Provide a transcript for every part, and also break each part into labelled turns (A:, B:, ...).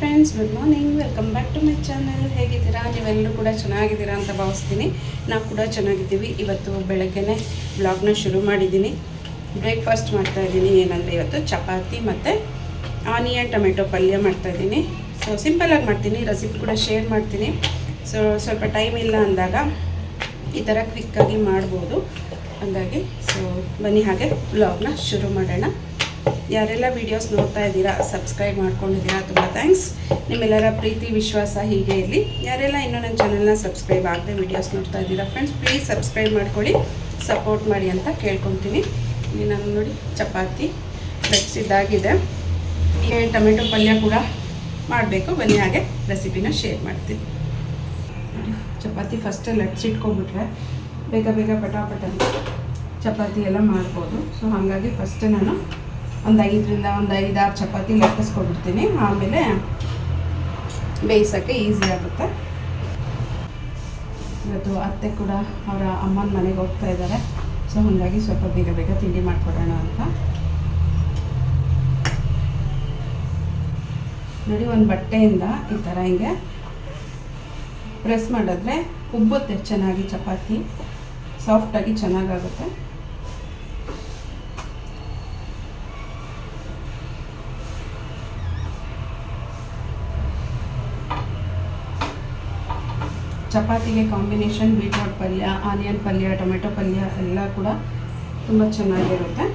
A: Friends good morning welcome back to my channel ಹೇಗಿದ್ದೀರಾ? ನೀವೆಲ್ಲರೂ ಕೂಡ ಚೆನ್ನಾಗಿದ್ದೀರಾ ಅಂತ ಭಾವಿಸ್ತೀನಿ. ನಾವು ಕೂಡ ಚೆನ್ನಾಗಿದ್ದೀವಿ. ಇವತ್ತು ಬೆಳಗ್ಗೆನೆ ಬ್ಲಾಗ್ನ ಶುರು ಮಾಡಿದ್ದೀನಿ. ಬ್ರೇಕ್ಫಾಸ್ಟ್ ಮಾಡ್ತಾ ಇದ್ದೀನಿ. ಏನಂದರೆ ಇವತ್ತು ಚಪಾತಿ ಮತ್ತು ಆನಿಯನ್, ಟೊಮೆಟೊ ಪಲ್ಯ ಮಾಡ್ತಾಯಿದ್ದೀನಿ ಸೊ ಸಿಂಪಲಾಗಿ ಮಾಡ್ತೀನಿ. ರೆಸಿಪಿ ಕೂಡ ಶೇರ್ ಮಾಡ್ತೀನಿ. ಸೊ ಸ್ವಲ್ಪ ಟೈಮ್ ಇಲ್ಲ ಅಂದಾಗ ಈ ಥರ ಕ್ವಿಕ್ಕಾಗಿ ಮಾಡ್ಬೋದು. ಹಾಗಾಗಿ ಸೊ ಬನ್ನಿ ಹಾಗೆ ಬ್ಲಾಗ್ನ ಶುರು ಮಾಡೋಣ. ಯಾರೆಲ್ಲ ವೀಡಿಯೋಸ್ ನೋಡ್ತಾ ಇದ್ದೀರಾ ಸಬ್ಸ್ಕ್ರೈಬ್ ಮಾಡ್ಕೊಂಡಿದ್ದೀರಾ, ತುಂಬ ಥ್ಯಾಂಕ್ಸ್ ನಿಮ್ಮೆಲ್ಲರ ಪ್ರೀತಿ, ವಿಶ್ವಾಸ ಹೀಗೆ ಇರಲಿ. ಯಾರೆಲ್ಲ ಇನ್ನೂ ನನ್ನ ಚಾನಲ್ನ ಸಬ್ಸ್ಕ್ರೈಬ್ ಆಗದೆ ವೀಡಿಯೋಸ್ ನೋಡ್ತಾ ಇದ್ದೀರಾ ಫ್ರೆಂಡ್ಸ್ ಪ್ಲೀಸ್ ಸಬ್ಸ್ಕ್ರೈಬ್ ಮಾಡ್ಕೊಳ್ಳಿ. ಸಪೋರ್ಟ್ ಮಾಡಿ ಅಂತ ಕೇಳ್ಕೊತೀನಿ. ಇಲ್ಲಿ ನಾನು ನೋಡಿ, ಚಪಾತಿ ಬೆಚ್ಚಿದ್ದಾಗಿದೆ ಈಗ ಟೊಮೆಟೊ ಪಲ್ಯ ಕೂಡ ಮಾಡಬೇಕು. ಬನ್ನಿ ಹಾಗೆ ರೆಸಿಪಿನ ಶೇರ್ ಮಾಡ್ತೀನಿ. ಚಪಾತಿ ಫಸ್ಟೇ ಲಟ್ಸಿಟ್ಕೊಂಡ್ಬಿಟ್ರೆ ಬೇಗ ಬೇಗ ಪಟಾಪಟ ಚಪಾತಿ ಎಲ್ಲ ಮಾಡ್ಬೋದು. ಸೊ ಹಾಗಾಗಿ ಫಸ್ಟೇ ನಾನು ಒಂದು ಐದರಿಂದ ಒಂದು ಐದಾರು ಚಪಾತಿ ಲಟ್ಟಿಸ್ಕೊಬಿಡ್ತೀನಿ ಆಮೇಲೆ ಬೇಯಿಸೋಕ್ಕೆ ಈಸಿ ಆಗುತ್ತೆ. ಇವತ್ತು ಅತ್ತೆ ಕೂಡ ಅವರ ಅಮ್ಮನ ಮನೆಗೆ ಹೋಗ್ತಾ ಇದ್ದಾರೆ ಸೊ ಹಾಗಾಗಿ ಸ್ವಲ್ಪ ಬೇಗ ಬೇಗ ತಿಂಡಿ ಮಾಡಿಕೊಡೋಣ ಅಂತ. ನೋಡಿ, ಒಂದು ಬಟ್ಟೆಯಿಂದ ಈ ಥರ ಹಿಂಗೆ ಪ್ರೆಸ್ ಮಾಡಿದ್ರೆ ಉಬ್ಬುತ್ತೆ ಚೆನ್ನಾಗಿ ಚಪಾತಿ. ಸಾಫ್ಟಾಗಿ ಚೆನ್ನಾಗಾಗುತ್ತೆ. ಚಪಾತಿಗೆ ಕಾಂಬಿನೇಷನ್ ಬೀಟ್ರೋಟ್ ಪಲ್ಯ ಆನಿಯನ್ ಪಲ್ಯ ಟೊಮೆಟೊ ಪಲ್ಯ ಎಲ್ಲ ಕೂಡ ತುಂಬ ಚೆನ್ನಾಗಿರುತ್ತೆ.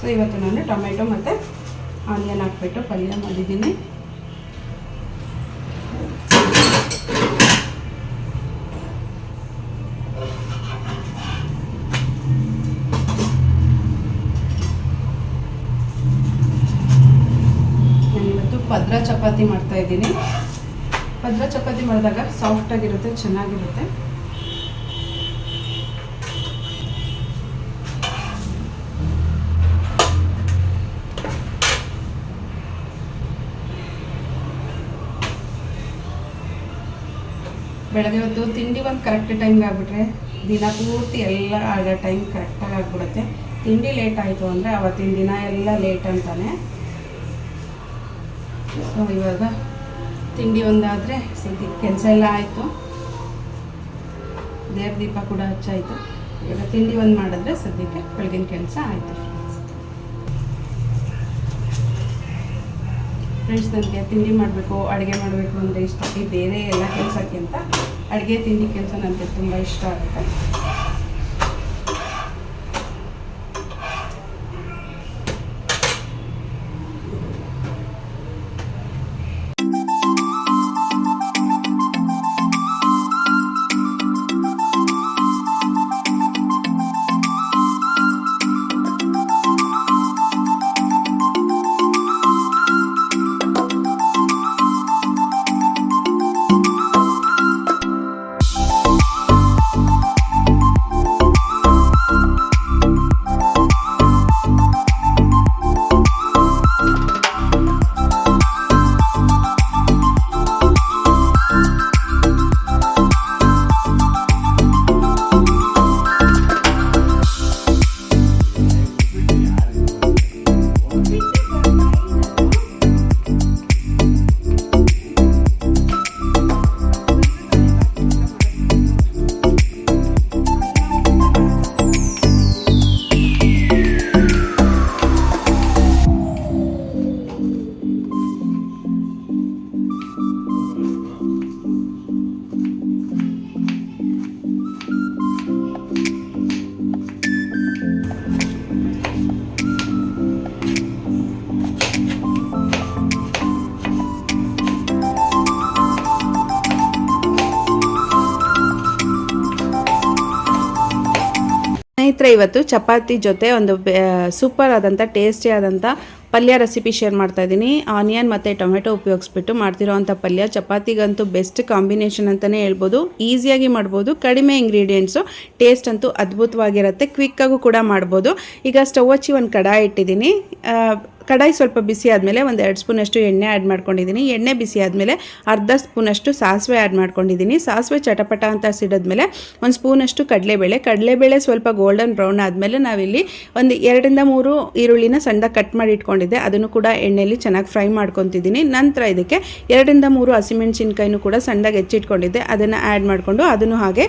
A: ಸೊ ಇವತ್ತು ನಾನು ಟೊಮೆಟೊ ಮತ್ತು ಆನಿಯನ್ ಹಾಕ್ಬಿಟ್ಟು ಪಲ್ಯ ಮಾಡಿದ್ದೀನಿ. ನಾನಿವತ್ತು ಪದ್ರ ಚಪಾತಿ ಮಾಡ್ತಾ ಪದ್ರ ಚಪಾತಿ ಮಾಡಿದಾಗ ಸಾಫ್ಟಾಗಿರುತ್ತೆ ಚೆನ್ನಾಗಿರುತ್ತೆ. ಬೆಳಗ್ಗೆ ಹೊತ್ತು ತಿಂಡಿ ಒಂದು ಕರೆಕ್ಟ್ ಟೈಮ್ಗೆ ಆಗಿಬಿಟ್ರೆ ದಿನ ಪೂರ್ತಿ ಎಲ್ಲ ಆಗ ಟೈಮ್ ಕರೆಕ್ಟಾಗಿ ಆಗಿಬಿಡುತ್ತೆ. ತಿಂಡಿ ಲೇಟ್ ಆಯಿತು ಅಂದರೆ ಅವತ್ತಿನ ದಿನ ಎಲ್ಲ ಲೇಟ್ ಅಂತಾನೆ. ಸೊ ಇವಾಗ ತಿಂಡಿ ಒಂದಾದರೆ ಸದ್ಯಕ್ಕೆ ಕೆಲಸ ಎಲ್ಲ ಆಯಿತು. ದೇವ್ರ ದೀಪ ಕೂಡ ಹಚ್ಚಾಯಿತು. ಇವಾಗ ತಿಂಡಿ ಒಂದು ಮಾಡಿದ್ರೆ ಸದ್ಯಕ್ಕೆ ಬೆಳಗಿನ ಕೆಲಸ ಆಯಿತು ಫ್ರೆಂಡ್ಸ್ ನನಗೆ ತಿಂಡಿ ಮಾಡಬೇಕು, ಅಡುಗೆ ಮಾಡಬೇಕು ಅಂದರೆ ಇಷ್ಟ. ಬೇರೆ ಎಲ್ಲ ಕೆಲಸಕ್ಕಿಂತ ಅಡುಗೆ, ತಿಂಡಿ ಕೆಲಸ ನನಗೆ ತುಂಬ ಇಷ್ಟ ಆಗುತ್ತೆ. ಇವತ್ತು ಚಪಾತಿ ಜೊತೆ ಒಂದು ಸೂಪರ್ ಆದಂಥ ಟೇಸ್ಟಿ ಆದಂಥ ಪಲ್ಯ ರೆಸಿಪಿ ಶೇರ್ ಮಾಡ್ತಾ ಇದ್ದೀನಿ. ಆನಿಯನ್ ಮತ್ತು ಟೊಮೆಟೊ ಉಪಯೋಗಿಸ್ಬಿಟ್ಟು ಮಾಡ್ತಿರೋವಂಥ ಪಲ್ಯ. ಚಪಾತಿಗಂತೂ ಬೆಸ್ಟ್ ಕಾಂಬಿನೇಷನ್ ಅಂತಲೇ ಹೇಳ್ಬೋದು. ಈಸಿಯಾಗಿ ಮಾಡ್ಬೋದು. ಕಡಿಮೆ ಇಂಗ್ರೀಡಿಯೆಂಟ್ಸು ಟೇಸ್ಟ್ ಅಂತೂ ಅದ್ಭುತವಾಗಿರುತ್ತೆ. ಕ್ವಿಕ್ಕಾಗೂ ಕೂಡ ಮಾಡ್ಬೋದು. ಈಗ ಸ್ಟವ್ ಹಚ್ಚಿ ಒಂದು ಕಡಾಯಿ ಇಟ್ಟಿದ್ದೀನಿ. ಕಡಾಯಿ ಸ್ವಲ್ಪ ಬಿಸಿ ಆದಮೇಲೆ ಒಂದು ಎರಡು ಸ್ಪೂನಷ್ಟು ಎಣ್ಣೆ ಆ್ಯಡ್ ಮಾಡ್ಕೊಂಡಿದ್ದೀನಿ. ಎಣ್ಣೆ ಬಿಸಿ ಆದಮೇಲೆ ಅರ್ಧ ಸ್ಪೂನಷ್ಟು ಸಾಸಿವೆ ಆ್ಯಡ್ ಮಾಡ್ಕೊಂಡಿದ್ದೀನಿ. ಸಾಸಿವೆ ಚಟಪಟ ಅಂತ ಸಿಡಿದ್ಮೇಲೆ ಒಂದು ಸ್ಪೂನಷ್ಟು ಕಡಲೆಬೇಳೆ. ಕಡಲೆಬೇಳೆ ಸ್ವಲ್ಪ ಗೋಲ್ಡನ್ ಬ್ರೌನ್ ಆದಮೇಲೆ ನಾವಿಲ್ಲಿ ಒಂದು ಎರಡರಿಂದ ಮೂರು ಈರುಳ್ಳಿನ ಸಣ್ಣದಾಗಿ ಕಟ್ ಮಾಡಿ ಇಟ್ಕೊಂಡಿದ್ದೆ. ಅದನ್ನು ಕೂಡ ಎಣ್ಣೆಯಲ್ಲಿ ಚೆನ್ನಾಗಿ ಫ್ರೈ ಮಾಡ್ಕೊತಿದ್ದೀನಿ. ನಂತರ ಇದಕ್ಕೆ ಎರಡರಿಂದ ಮೂರು ಹಸಿಮೆಣಸಿನ್ಕಾಯಿನೂ ಕೂಡ ಸಣ್ಣದಾಗಿ ಹೆಚ್ಚಿಟ್ಕೊಂಡಿದ್ದೆ. ಅದನ್ನು ಆ್ಯಡ್ ಮಾಡಿಕೊಂಡು ಅದನ್ನು ಹಾಗೆ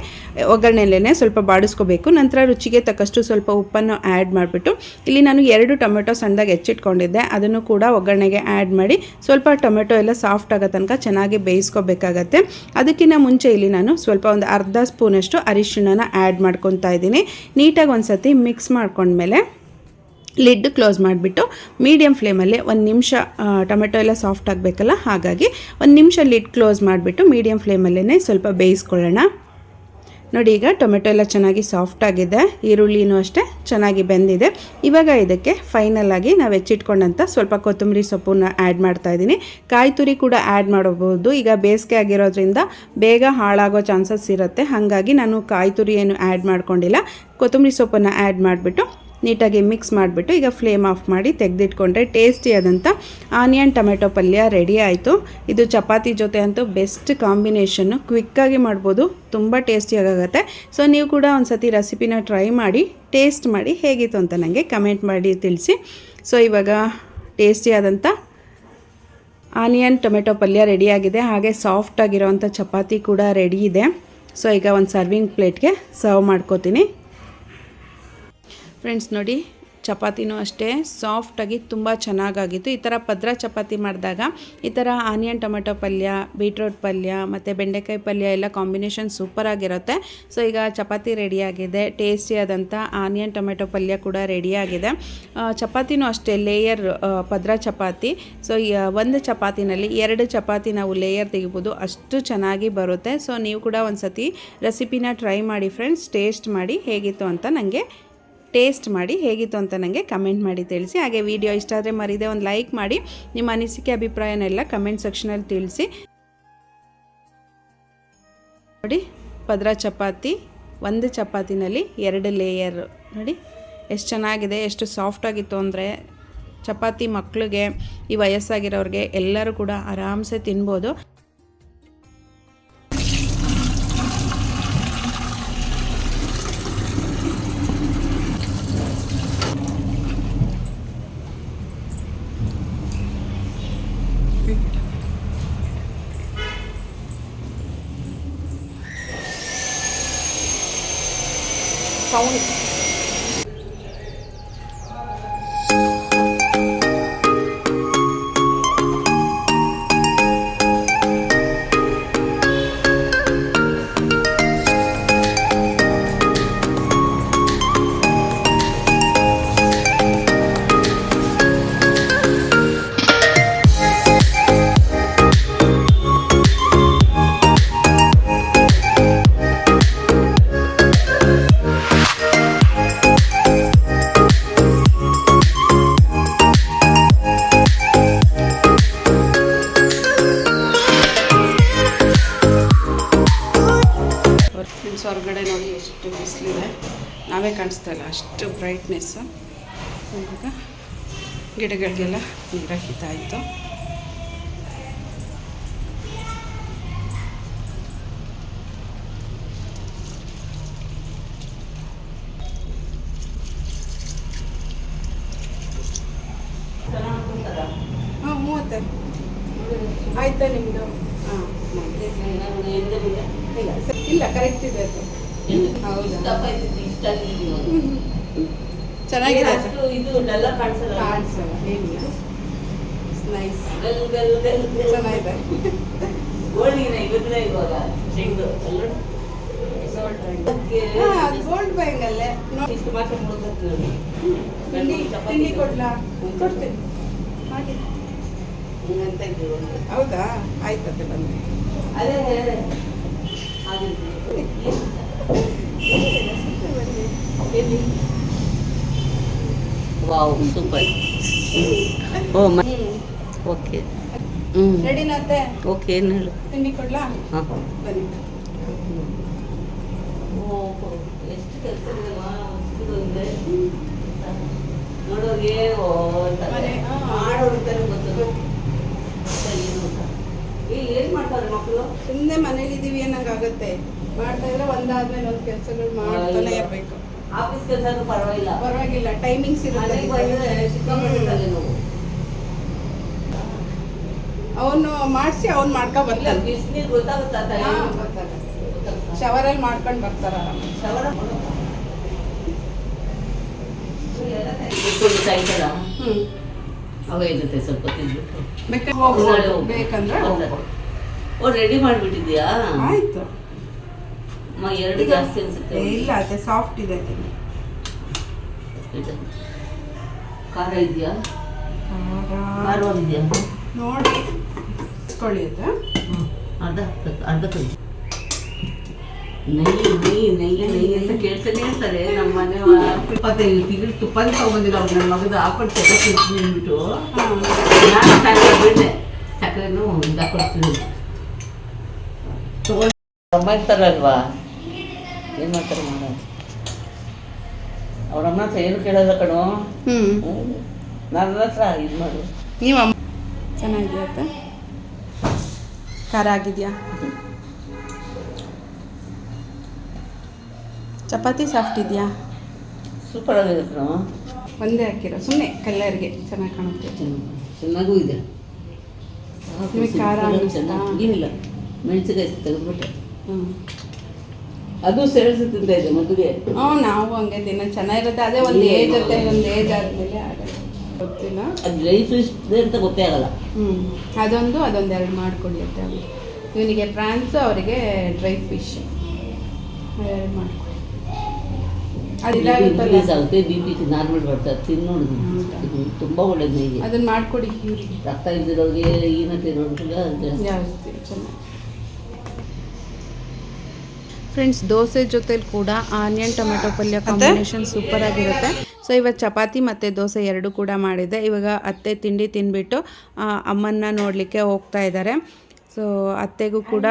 A: ಒಗ್ಗರಣೆಯಲ್ಲೇ ಸ್ವಲ್ಪ ಬಾಡಿಸ್ಕೋಬೇಕು. ನಂತರ ರುಚಿಗೆ ತಕ್ಕಷ್ಟು ಸ್ವಲ್ಪ ಉಪ್ಪನ್ನು ಆ್ಯಡ್ ಮಾಡಿಬಿಟ್ಟು ಇಲ್ಲಿ ನಾನು ಎರಡು ಟೊಮೆಟೊ ಸಣ್ಣದಾಗಿ ಹೆಚ್ಚಿಟ್ಕೊಂಡಿದ್ದೆ ಅದನ್ನು ಕೂಡ ಒಗ್ಗರಣೆಗೆ ಆ್ಯಡ್ ಮಾಡಿ ಸ್ವಲ್ಪ ಟೊಮೆಟೊ ಎಲ್ಲ ಸಾಫ್ಟ್ ಆಗೋ ತನಕ ಚೆನ್ನಾಗಿ ಬೇಯಿಸ್ಕೋಬೇಕಾಗತ್ತೆ. ಅದಕ್ಕಿಂತ ಮುಂಚೆ ಇಲ್ಲಿ ನಾನು ಸ್ವಲ್ಪ ಒಂದು ಅರ್ಧ ಸ್ಪೂನಷ್ಟು ಅರಿಶಿಣನ ಆ್ಯಡ್ ಮಾಡ್ಕೊತಾ ಇದ್ದೀನಿ. ನೀಟಾಗಿ ಒಂದು ಸತಿ ಮಿಕ್ಸ್ ಮಾಡ್ಕೊಂಡ್ಮೇಲೆ ಲಿಡ್ ಕ್ಲೋಸ್ ಮಾಡಿಬಿಟ್ಟು ಮೀಡಿಯಮ್ ಫ್ಲೇಮಲ್ಲಿ ಒಂದು ನಿಮಿಷ ಟೊಮೆಟೊ ಎಲ್ಲ ಸಾಫ್ಟ್ ಆಗಬೇಕಲ್ಲ ಹಾಗಾಗಿ ಒಂದು ನಿಮಿಷ ಲಿಡ್ ಕ್ಲೋಸ್ ಮಾಡಿಬಿಟ್ಟು ಮೀಡಿಯಮ್ ಫ್ಲೇಮಲ್ಲೇ ಸ್ವಲ್ಪ ಬೇಯಿಸ್ಕೊಳ್ಳೋಣ. ನೋಡಿ, ಈಗ ಟೊಮೆಟೊ ಎಲ್ಲ ಚೆನ್ನಾಗಿ ಸಾಫ್ಟ್ ಆಗಿದೆ. ಈರುಳ್ಳಿನೂ ಅಷ್ಟೇ ಚೆನ್ನಾಗಿ ಬೆಂದಿದೆ. ಇವಾಗ ಇದಕ್ಕೆ ಫೈನಲ್ ಆಗಿ ನಾವು ಹೆಚ್ಚಿಟ್ಕೊಂಡಂಥ ಸ್ವಲ್ಪ ಕೊತ್ತಂಬರಿ ಸೊಪ್ಪನ್ನ ಆ್ಯಡ್ ಮಾಡ್ತಾ ಇದ್ದೀನಿ. ಕಾಯಿ ತುರಿ ಕೂಡ ಆ್ಯಡ್ ಮಾಡಬಹುದು. ಈಗ ಬೇಸಿಗೆ ಆಗಿರೋದ್ರಿಂದ ಬೇಗ ಹಾಳಾಗೋ ಚಾನ್ಸಸ್ ಇರುತ್ತೆ. ಹಾಗಾಗಿ ನಾನು ಕಾಯಿ ತುರಿ ಏನು ಆ್ಯಡ್ ಮಾಡ್ಕೊಂಡಿಲ್ಲ. ಕೊತ್ತಂಬರಿ ಸೊಪ್ಪನ್ನು ಆ್ಯಡ್ ಮಾಡಿಬಿಟ್ಟು ನೀಟಾಗಿ ಮಿಕ್ಸ್ ಮಾಡಿಬಿಟ್ಟು ಈಗ ಫ್ಲೇಮ್ ಆಫ್ ಮಾಡಿ ತೆಗೆದಿಟ್ಕೊಂಡ್ರೆ ಟೇಸ್ಟಿಯಾದಂಥ ಆನಿಯನ್ ಟೊಮೆಟೊ ಪಲ್ಯ ರೆಡಿ ಆಯಿತು. ಇದು ಚಪಾತಿ ಜೊತೆ ಅಂತೂ ಬೆಸ್ಟ್ ಕಾಂಬಿನೇಷನ್ನು ಕ್ವಿಕ್ಕಾಗಿ ಮಾಡ್ಬೋದು. ತುಂಬ ಟೇಸ್ಟಿಯಾಗುತ್ತೆ ಸೊ ನೀವು ಕೂಡ ಒಂದು ಸತಿ ರೆಸಿಪಿನ ಟ್ರೈ ಮಾಡಿ, ಟೇಸ್ಟ್ ಮಾಡಿ ಹೇಗಿತ್ತು ಅಂತ ನನಗೆ ಕಮೆಂಟ್ ಮಾಡಿ ತಿಳಿಸಿ. ಸೊ ಇವಾಗ ಟೇಸ್ಟಿಯಾದಂಥ ಆನಿಯನ್ ಟೊಮೆಟೊ ಪಲ್ಯ ರೆಡಿಯಾಗಿದೆ ಹಾಗೆ ಸಾಫ್ಟಾಗಿರೋವಂಥ ಚಪಾತಿ ಕೂಡ ರೆಡಿ ಇದೆ. ಸೊ ಈಗ ಒಂದು ಸರ್ವಿಂಗ್ ಪ್ಲೇಟ್ಗೆ ಸರ್ವ್ ಮಾಡ್ಕೋತೀನಿ. ಫ್ರೆಂಡ್ಸ್ ನೋಡಿ, ಚಪಾತಿನೂ ಅಷ್ಟೇ ಸಾಫ್ಟಾಗಿ ತುಂಬ ಚೆನ್ನಾಗಾಗಿತ್ತು. ಈ ಥರ ಪದ್ರ ಚಪಾತಿ ಮಾಡಿದಾಗ, ಈ ಥರ ಆನಿಯನ್ ಟೊಮೆಟೊ ಪಲ್ಯ ಬೀಟ್ರೋಟ್ ಪಲ್ಯ, ಮತ್ತು ಬೆಂಡೆಕಾಯಿ ಪಲ್ಯ ಎಲ್ಲ ಕಾಂಬಿನೇಷನ್ ಸೂಪರಾಗಿರುತ್ತೆ ಸೊ ಈಗ ಚಪಾತಿ ರೆಡಿಯಾಗಿದೆ ಟೇಸ್ಟಿಯಾದಂಥ ಆನಿಯನ್ ಟೊಮೆಟೊ ಪಲ್ಯ ಕೂಡ ರೆಡಿಯಾಗಿದೆ ಚಪಾತಿನೂ ಅಷ್ಟೇ ಲೇಯರ್ ಪದ್ರ ಚಪಾತಿ. ಸೊ ಒಂದು ಚಪಾತಿನಲ್ಲಿ ಎರಡು ಚಪಾತಿ ನಾವು ಲೇಯರ್ ತೆಗಿಬೋದು. ಅಷ್ಟು ಚೆನ್ನಾಗಿ ಬರುತ್ತೆ. ಸೊ ನೀವು ಕೂಡ ಒಂದು ಸತಿ ರೆಸಿಪಿನ ಟ್ರೈ ಮಾಡಿ ಫ್ರೆಂಡ್ಸ್ ಟೇಸ್ಟ್ ಮಾಡಿ ಹೇಗಿತ್ತು ಅಂತ ನನಗೆ ಟೇಸ್ಟ್ ಮಾಡಿ ಹೇಗಿತ್ತು ಅಂತ ನನಗೆ ಕಮೆಂಟ್ ಮಾಡಿ ತಿಳಿಸಿ. ಹಾಗೆ ವಿಡಿಯೋ ಇಷ್ಟ ಆದರೆ ಮರಿದೆ ಒಂದು ಲೈಕ್ ಮಾಡಿ. ನಿಮ್ಮ ಅನಿಸಿಕೆ, ಅಭಿಪ್ರಾಯನೆಲ್ಲ ಕಮೆಂಟ್ ಸೆಕ್ಷನಲ್ಲಿ ತಿಳಿಸಿ. ನೋಡಿ, ಪದ್ರ ಚಪಾತಿ, ಒಂದು ಚಪಾತಿನಲ್ಲಿ ಎರಡು ಲೇಯರ್ ನೋಡಿ, ಎಷ್ಟು ಚೆನ್ನಾಗಿದೆ, ಎಷ್ಟು ಸಾಫ್ಟ್ ಆಗಿತ್ತು ಅಂದರೆ ಚಪಾತಿ ಮಕ್ಕಳಿಗೆ ಈ ವಯಸ್ಸಾಗಿರೋರಿಗೆ ಎಲ್ಲರೂ ಕೂಡ ಆರಾಮ್ಸೆ ತಿನ್ಬೋದು. out ನಾವೇ ಕಾಣಿಸ್ತಾ ಇಲ್ಲ ಅಷ್ಟು ಬ್ರೈಟ್ನೆಸ್ಸು ಇವಾಗ ಗಿಡಗಳಿಗೆಲ್ಲ ನೀರು ಹಾಕಿತಾ ಆಯ್ತಾ. ನಿಮ್ಮದು ಹಾಂ ಇಲ್ಲ ಕರೆಕ್ಟ್ ಇದೆ ಹೌದಾ? ಚೆನ್ನಾಗಿದೆ. ಅದು.
B: ಇದು ಡಲ್ಲ ಕಾಣಿಸಲ್ಲ?
A: ಕಾಣಿಸಲ್ಲ. ಏನಿಲ್ಲ ನೈಸ್
B: ಗಲ್ ಗಲ್ ಗಲ್.
A: ಚೆನ್ನಾಗಿದೆ.
B: ಗೋಲ್ಡಿನ ಇವತ್ತಿನ ಇವಾಗ? ಶೇಂಗು ಅಲ್ಲ?
A: ಗೋಲ್ಡ್ ಬ್ಯಾಂಗಲ್ಲೇ
B: ಇಷ್ಟು ಮಾತ್ರ.
A: ತಿಂಡಿ ಕೊಡ್ಲಾ? ಕೊಡ್ತೀನಿ. ಹಾಗೆ.
B: ಹಂಗಂತ
A: ಹೌದಾ? ಆಯ್ತದೆ ಬಂದೆ.
B: ಅದೇ ಆಗಿದ್ದು. ಎಲ್ಲಿ? ವಾವ್ ಸೂಪರ್ ಓ ಮ ಓಕೆ ಹ್ಞೂ
A: ರೆಡಿನತ್ತೆ
B: ಓಕೆ ಏನು ಹೇಳು?
A: ತಿಂಡಿ ಕೊಡ್ಲಾ?
B: ಹಾಂ.
A: ಬನ್ನಿ.
B: ಓ ಎಷ್ಟು ಕೆಲಸ ಇದೆ. ನೋಡೋರಿಗೆ ಓ ಅಂತಾರೆ.
A: ಮನೆ, ಹಾ.
B: ಮಾಡೋರ್ಗಾದ್ರೆ ಗೊತ್ತು. ಸರಿ, ಏನು ಏ, ಏನ್ ಮಾಡ್ತಾರೆ ಮಕ್ಕಳು?
A: ಸುಮ್ಮನೆ ಮನೇಲಿ ಇದೀವಿ ಅನ್ನಂಗಾಗತ್ತೆ. ಮಾಡ್ತಾ ಇದ್ರೆ ಒಂದಾದ್ಮೇಲೆ ಒಂದು ಕೆಲಸಗಳು ಮಾಡ್ತಾನೆ ಇರಬೇಕು.
B: ಆಫೀಸ್ ಕೆಲಸ ಪರವಾಗಿಲ್ಲ.
A: ಪರವಾಗಿಲ್ಲ ಟೈಮಿಂಗ್ಸ್ ಇರುತ್ತೆ
B: ಮನೆಗೆ ನಾವು.
A: ಅವನು ಮಾಡಿಸಿ ಅವ್ನು ಮಾಡ್ಕೊ
B: ಇಲ್ಲ
A: ಬರ್ತಾನೆ.
B: ಬಿಸಿನೀರು ಗೊತ್ತಾಗುತ್ತಾ.
A: ಶವರಲ್ಲಿ ಮಾಡ್ಕೊಂಡು ಬರ್ತಾರ
B: ಶವರ? ಸಾಯಂಕಾಲ ಅವ ಇರುತ್ತೆ ಸ್ವಲ್ಪ ತಿಂದ್ಬಿಟ್ಟು
A: ಬೇಕಾದ್ರೆ?
B: ಓ ರೆಡಿ ಮಾಡಿಬಿಟ್ಟಿದ್ಯಾ?
A: ಆಯ್ತು.
B: ಎರಡು ಜಾಸ್ತಿ ಅನ್ಸುತ್ತೆ
A: ಇಲ್ಲ ಅದೇ ಸಾಫ್ಟ್ ಇದೆ.
B: ಖಾರ ಇದೆಯಾ?
A: ಖಾರ.
B: ಖಾರವಾಗಿದೆಯಾ
A: ನೋಡಿ ಇಸ್ಕೊಳ್ಳಿ ಅದು.
B: ಅರ್ಧ ಅರ್ಧ ಕೈ ನೆಯ್ಯಿ ನೆಯ್ಯಿ ನೆಯ್ಯಿ ನೆಯ್ಯಿ ಅಂತ ಕೇಳ್ತಾನೆ ಇರ್ತಾರೆ. ನಮ್ಮ ಮನೆ ಇಪ್ಪತ್ತೈದು ತಿಂಗಳು ತುಪ್ಪ ತಗೊಂಡಿಲ್ಲ ಅವ್ರು. ನನ್ನ ಮಗದ ಹಾಕೊಂಡು ಸಕ್ಕರೆ
A: ತಿಂದ್ಬಿಟ್ಟು
B: ನಾನು ಸಕ್ಕರೆ ಬಿಟ್ಟೆ. ಸಕ್ಕರೆನೂ ಇದಾಕೊಡ್ತೀನಿ ತಗೊಂಡು ಇರ್ತಾರಲ್ವಾ ಏನು ಮಾಡ್ತಾರೆ ಮಾಡ ಅವ್ರಮ್ಮ ಹತ್ರ ಏನು ಕೇಳೋದ ಕಣೋ?
A: ಹ್ಞೂ
B: ನನ್ನ ಹತ್ರ ಇದು ಮಾಡು.
A: ನೀವು ಅಮ್ಮ ಚೆನ್ನಾಗಿರುತ್ತೆ ಖಾರ ಆಗಿದೆಯಾ? ಚಪಾತಿ ಸಾಫ್ಟ್ ಇದೆಯಾ?
B: ಸೂಪರ್ ಆಗಿದೆ ಕಣೋ.
A: ಒಂದೇ ಹಾಕಿರೋ ಸುಮ್ಮನೆ ಕಲ್ಲರ್ಗೆ ಚೆನ್ನಾಗಿ ಕಾಣುತ್ತೆ.
B: ಚೆನ್ನಾಗೂ ಇದೆ.
A: ನಿಮಗೆ ಖಾರ
B: ಏನಿಲ್ಲ ಮೆಣಸಿನಕಾಯಿ ತೆಗೆದ್ಬಿಟ್ಟೆ.
A: ಹ್ಞೂ
B: ಅದು ಸೆಳೆಸಿ ತಿಂತಾ ಇದೆ ಮದುವೆ.
A: ಹ್ಞೂ ನಾವು ಹಂಗೆ ದಿನ ಚೆನ್ನಾಗಿರುತ್ತೆ. ಅದೇ ಒಂದು ಏಜ್ ಜೊತೆ ಒಂದು ಏಜ್ ಆದಮೇಲೆ ಆಗಲ್ಲ. ಗೊತ್ತಿಲ್ಲ?
B: ಅದು ಲೈಫ್ ಫಿಶ್ ಅಂತ ಗೊತ್ತೇ ಆಗಲ್ಲ.
A: ಹ್ಞೂ. ಅದೊಂದು ಅದೊಂದು ಎರಡು ಮಾಡ್ಕೊಳ್ಳಿ ಅಂತ. ಇವನಿಗೆ ಪ್ರಾನ್ಸು ಅವರಿಗೆ ಡ್ರೈ ಫಿಶ್. ಎರಡು ಇದಾಗುತ್ತಲ್ಲ?
B: ಇನ್ಕ್ರೀಸ್ ಆಗುತ್ತೆ ಬಿ ಪಿ ನಾರ್ಮಲ್ ಬರ್ತದೆ ಇದು ತುಂಬ ಒಳ್ಳೇದು ನೈಗೆ.
A: ಅದನ್ನ ಮಾಡ್ಕೊಡಿ
B: ರಕ್ತ ಇದ್ದಿರೋರಿಗೆ ಏನಂತ ಜಾಸ್ತಿ
A: ಚೆನ್ನಾಗಿ. ಫ್ರೆಂಡ್ಸ್ ದೋಸೆ ಜೊತೆಲಿ ಕೂಡ ಆನಿಯನ್ ಟೊಮೆಟೊ ಪಲ್ಯ ಕಾಂಬಿನೇಷನ್ ಸೂಪರ್ ಆಗಿರುತ್ತೆ. ಸೊ ಇವತ್ತು ಚಪಾತಿ ಮತ್ತು ದೋಸೆ ಎರಡು ಕೂಡ ಮಾಡಿದೆ. ಇವಾಗ ಅತ್ತೆ ತಿಂಡಿ ತಿಂದ್ಬಿಟ್ಟು ಆ, ಅಮ್ಮನ್ನ ನೋಡಲಿಕ್ಕೆ ಹೋಗ್ತಾ ಇದ್ದಾರೆ ಸೊ ಅತ್ತೆಗೂ ಕೂಡ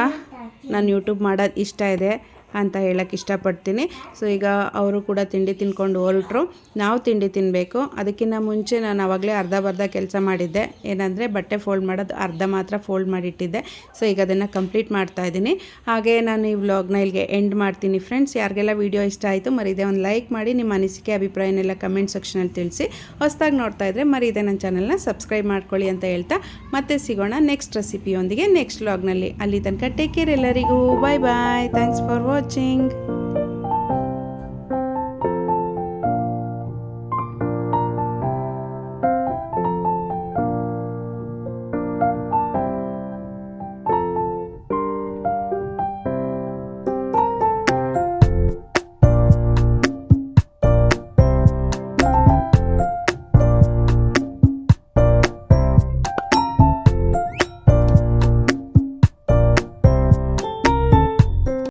A: ನಾನು ಯೂಟ್ಯೂಬ್ ಮಾಡೋದು ಇಷ್ಟ ಇದೆ. ಅಂತ ಹೇಳಕ್ಕೆ ಇಷ್ಟಪಡ್ತೀನಿ. ಸೊ ಈಗ ಅವರು ಕೂಡ ತಿಂಡಿ ತಿನ್ಕೊಂಡು ಹೊರಟರು. ನಾವು ತಿಂಡಿ ತಿನ್ನಬೇಕು ಅದಕ್ಕಿಂತ ಮುಂಚೆ ನಾನು ಆವಾಗಲೇ ಅರ್ಧ ಬರ್ಧ ಕೆಲಸ ಮಾಡಿದ್ದೆ. ಏನಂದರೆ ಬಟ್ಟೆ ಫೋಲ್ಡ್ ಮಾಡೋದು ಅರ್ಧ ಮಾತ್ರ ಫೋಲ್ಡ್ ಮಾಡಿಟ್ಟಿದ್ದೆ. ಸೊ ಈಗ ಅದನ್ನು ಕಂಪ್ಲೀಟ್ ಮಾಡ್ತಾ ಇದ್ದೀನಿ. ಹಾಗೆ ನಾನು ಈ ವ್ಲಾಗ್ನ ಇಲ್ಲಿಗೆ ಎಂಡ್ ಮಾಡ್ತೀನಿ ಫ್ರೆಂಡ್ಸ್ ಯಾರಿಗೆಲ್ಲ ವೀಡಿಯೋ ಇಷ್ಟ ಆಯಿತು ಮರಿದೆ ಒಂದು ಲೈಕ್ ಮಾಡಿ, ನಿಮ್ಮ ಅನಿಸಿಕೆ, ಅಭಿಪ್ರಾಯನೆಲ್ಲ ಕಮೆಂಟ್ ಸೆಕ್ಷನಲ್ಲಿ ತಿಳಿಸಿ. ಹೊಸದಾಗಿ ನೋಡ್ತಾ ಇದ್ದರೆ ಮರಿದೆ ನನ್ನ ಚಾನಲ್ನ ಸಬ್ಸ್ಕ್ರೈಬ್ ಮಾಡ್ಕೊಳ್ಳಿ ಅಂತ ಹೇಳ್ತಾ ಮತ್ತೆ ಸಿಗೋಣ ನೆಕ್ಸ್ಟ್ ರೆಸಿಪಿಯೊಂದಿಗೆ ನೆಕ್ಸ್ಟ್ ವ್ಲಾಗ್ನಲ್ಲಿ ಅಲ್ಲಿ ತನಕ ಟೇಕ್ ಕೇರ್ ಎಲ್ಲರಿಗೂ. Bye bye thanks for watching.